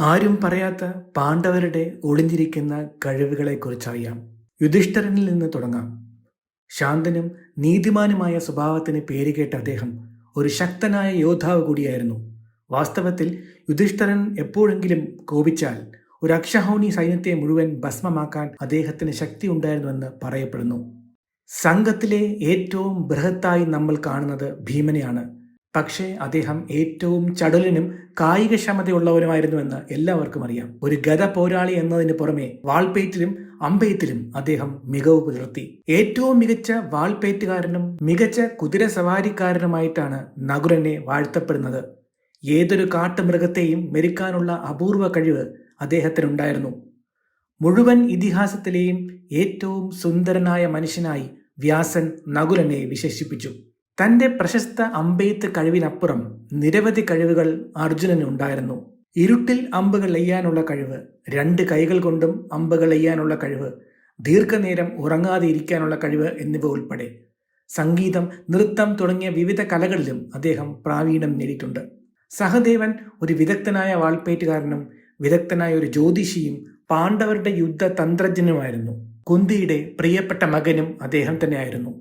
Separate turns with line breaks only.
ആരും പറയാത്ത പാണ്ഡവരുടെ ഒളിഞ്ഞിരിക്കുന്ന കഴിവുകളെക്കുറിച്ചറിയാം. യുധിഷ്ഠരനിൽ നിന്ന് തുടങ്ങാം. ശാന്തനും നീതിമാനുമായ സ്വഭാവത്തിന് പേരുകേട്ട അദ്ദേഹം ഒരു ശക്തനായ യോദ്ധാവ് കൂടിയായിരുന്നു. വാസ്തവത്തിൽ യുധിഷ്ഠരൻ എപ്പോഴെങ്കിലും കോപിച്ചാൽ ഒരു അക്ഷഹൗണി സൈന്യത്തെ മുഴുവൻ ഭസ്മമാക്കാൻ അദ്ദേഹത്തിന് ശക്തി ഉണ്ടായിരുന്നുവെന്ന് പറയപ്പെടുന്നു. സംഘത്തിലെ ഏറ്റവും ബൃഹത്തായി നമ്മൾ കാണുന്നത് ഭീമനെയാണ്. പക്ഷേ അദ്ദേഹം ഏറ്റവും ചടുലനും കായികക്ഷമതയുള്ളവനുമായിരുന്നുവെന്ന് എല്ലാവർക്കും അറിയാം. ഒരു ഗത പോരാളി എന്നതിന് പുറമെ വാൾപേറ്റിലും അമ്പെയ്ത്തിലും അദ്ദേഹം മികവ് പുലർത്തി. ഏറ്റവും മികച്ച വാൾപേറ്റുകാരനും മികച്ച കുതിര സവാരിക്കാരനുമായിട്ടാണ് നഗുരനെ വാഴ്ത്തപ്പെടുന്നത്. ഏതൊരു കാട്ടുമൃഗത്തെയും മെരുക്കാനുള്ള അപൂർവ കഴിവ് അദ്ദേഹത്തിനുണ്ടായിരുന്നു. മുഴുവൻ ഇതിഹാസത്തിലെയും ഏറ്റവും സുന്ദരനായ മനുഷ്യനായി വ്യാസൻ നകുലനെ വിശേഷിപ്പിച്ചു. തന്റെ പ്രശസ്ത അമ്പെയ്ത്ത് കഴിവിനപ്പുറം നിരവധി കഴിവുകൾ അർജുനന് ഉണ്ടായിരുന്നു. ഇരുട്ടിൽ അമ്പുകൾ എയ്യാനുള്ള കഴിവ് രണ്ട് കൈകൾ കൊണ്ടും അമ്പുകൾ എയ്യാനുള്ള കഴിവ് ദീർഘനേരം ഉറങ്ങാതെ ഇരിക്കാനുള്ള കഴിവ് എന്നിവ ഉൾപ്പെടെ. സംഗീതം നൃത്തം തുടങ്ങിയ വിവിധ കലകളിലും അദ്ദേഹം പ്രാവീണ്യം നേടിയിട്ടുണ്ട്. സഹദേവൻ ഒരു വിദഗ്ധനായ വാൾപ്പേറ്റുകാരനും വിദഗ്ധനായ ഒരു ജ്യോതിഷിയും പാണ്ഡവരുടെ യുദ്ധ തന്ത്രജ്ഞനുമായിരുന്നു കുന്തിയുടെ പ്രിയപ്പെട്ട മകനും അദ്ദേഹം തന്നെയായിരുന്നു.